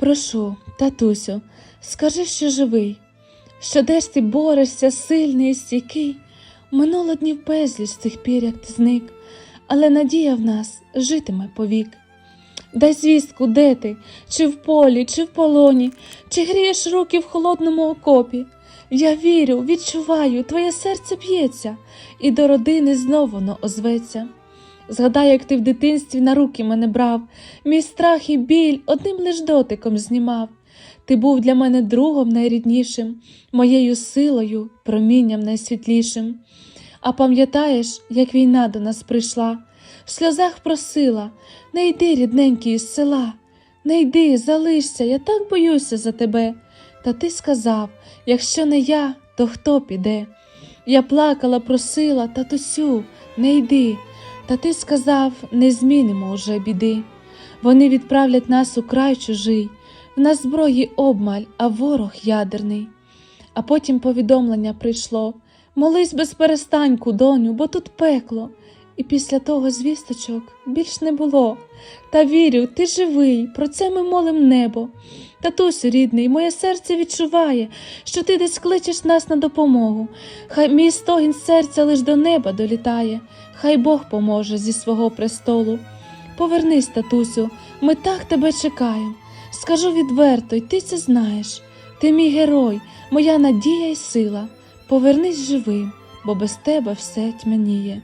Прошу, татусю, скажи, що живий, що десь ти борешся, сильний і стійкий. Минуло днів безліч з тих пір, як ти зник, але надія в нас житиме повік. Дай звістку, де ти, чи в полі, чи в полоні, чи грієш руки в холодному окопі. Я вірю, відчуваю, твоє серце б'ється, і до родини знов воно озветься. Згадай, як ти в дитинстві на руки мене брав, мій страх і біль одним лиш дотиком знімав. Ти був для мене другом найріднішим, моєю силою, промінням найсвітлішим. А пам'ятаєш, як війна до нас прийшла, в сльозах просила не йди, рідненький, із села, не йди, залишся, я так боюся за тебе. Та ти сказав якщо не я, то хто піде? Я плакала, просила, татусю, не йди. Та ти сказав, не змінимо уже біди. Вони відправлять нас у край чужий, в нас зброї обмаль, а ворог ядерний. А потім повідомлення прийшло молись без перестаньку, доню, бо тут пекло. І після того звісточок більш не було. Та вірю, ти живий, про це ми молим небо. Татусю рідний, моє серце відчуває, що ти десь кличеш нас на допомогу. Хай мій стогін серця лиш до неба долітає, хай Бог поможе зі свого престолу. Повернись, татусю, ми так тебе чекаємо. Скажу відверто, й ти це знаєш. Ти мій герой, моя надія й сила. Повернись живим, бо без тебе все тьмяніє.